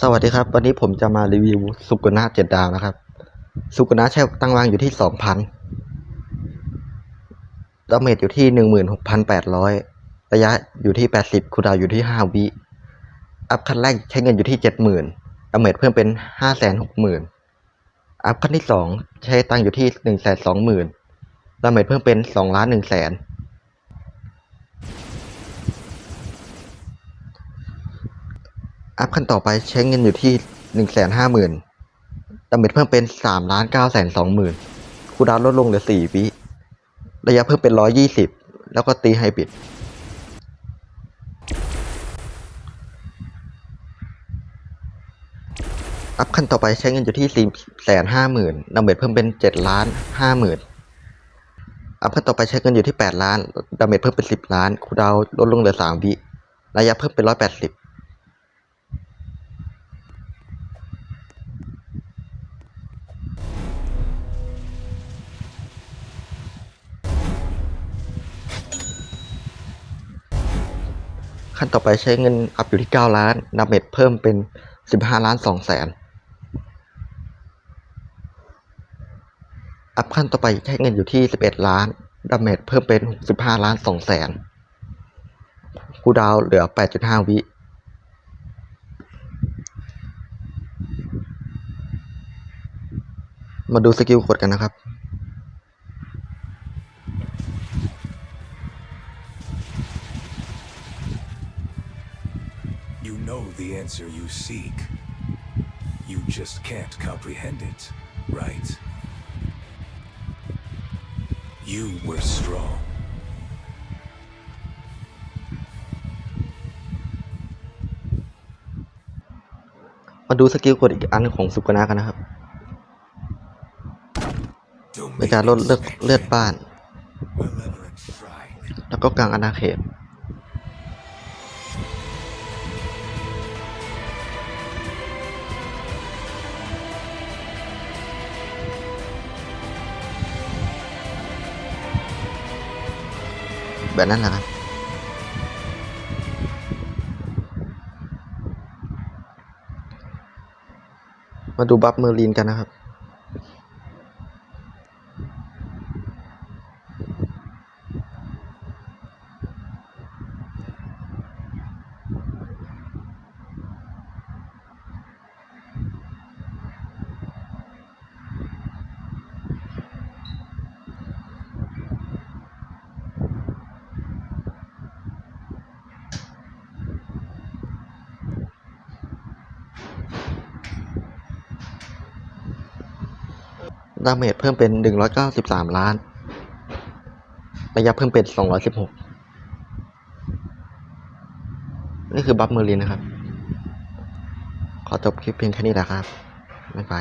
สวัสดีครับ วันนี้ผมจะมารีวิวสุกุนะเจ็ดดาวนะครับ สุกุนะใช้ตั้งวางอยู่ที่สองพันดาเมจอยู่ที่หนึ่งหมื่นหกพันแปดร้อยระยะอยู่ที่แปดสิบคูดาวอยู่ที่ห้าวิ อัพขั้นแรกใช้เงินอยู่ที่เจ็ดหมื่นดาเมจเพิ่มเป็นห้าแสนหกหมื่นอัพขั้นที่สองใช้ตังอยู่ที่หนึ่งแสนสองหมื่นดาเมจเพิ่มเป็นสองล้านหนึ่งแสน อัพขั้นต่อไปใช้เงินอยู่ที่หนึ่งแสนห้าหมื่นดาเมจเพิ่มเป็นสามล้านเก้าแสนสองหมื่นคูดาวลดลงเหลือสี่วิระยะเพิ่มเป็นร้อยี่สิบแล้วก็ตีไฮบริดอัพขั้นต่อไปใช้เงินอยู่ที่สี่แสนห้าหมื่นดาเมจเพิ่มเป็นเจ็ดล้านห้าหมื่นอัพขั้นต่อไปใช้เงินอยู่ที่แปดล้านดาเมจเพิ่มเป็นสิบล้านคูดาวลดลงเหลือสามวิระยะเพิ่มเป็นร้อยแปดสิบ ขั้นต่อไปใช้เงินอัพอยู่ที่ 9 ล้านดาเมจเพิ่มเป็น 15 ล้าน2แสนอัพขั้นต่อไปใช้เงินอยู่ที่ 11 ล้านดาเมจเพิ่มเป็น 65 ล้าน2แสนคูดาวเหลือ 8.5 วิมาดูสกิลกดกันนะครับ You know the answer you seek. You just can't comprehend it, right? You were strong. มาดูสกิลกดอีกอันของสุกนากันนะครับ Don't ในการลดเลือดเลือดบ้าน Malevolent strike. แล้วก็กลางอาณาเขต แบบนั้นแหละครับ มาดูบัฟเมอร์ลินกันนะครับ ดาเมจเพิ่มเป็น 193 ล้าน ระยะเพิ่มเป็น 216 นี่คือบัฟเมอร์ลินนะครับ ขอจบคลิปเพียงแค่นี้แหละครับ ไม่ไป